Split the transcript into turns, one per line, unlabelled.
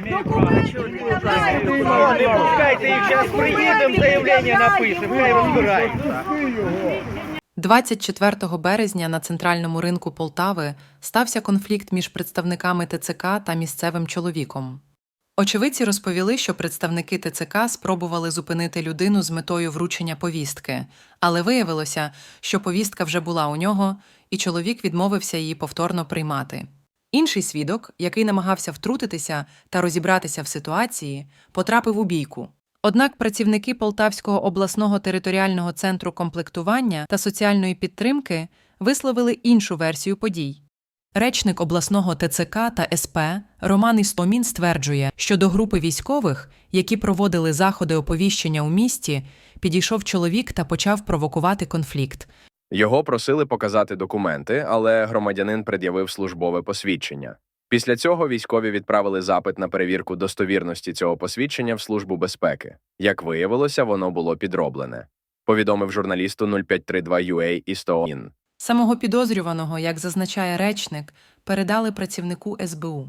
имею право. Не пускайте их, сейчас приедем, заявление напишем, хай разбираются.
24 березня на центральному ринку Полтави стався конфлікт між представниками ТЦК та місцевим чоловіком. Очевидці розповіли, що представники ТЦК спробували зупинити людину з метою вручення повістки, але виявилося, що повістка вже була у нього, і чоловік відмовився її повторно приймати. Інший свідок, який намагався втрутитися та розібратися в ситуації, потрапив у бійку. Однак працівники Полтавського обласного територіального центру комплектування та соціальної підтримки висловили іншу версію подій. Речник обласного ТЦК та СП Роман Істомін стверджує, що до групи військових, які проводили заходи оповіщення у місті, підійшов чоловік та почав провокувати конфлікт.
Його просили показати документи, але громадянин пред'явив службове посвідчення. Після цього військові відправили запит на перевірку достовірності цього посвідчення в Службу безпеки. Як виявилося, воно було підроблене. Повідомив журналісту 0532 UA Істомін.
Самого підозрюваного, як зазначає речник, передали працівнику СБУ.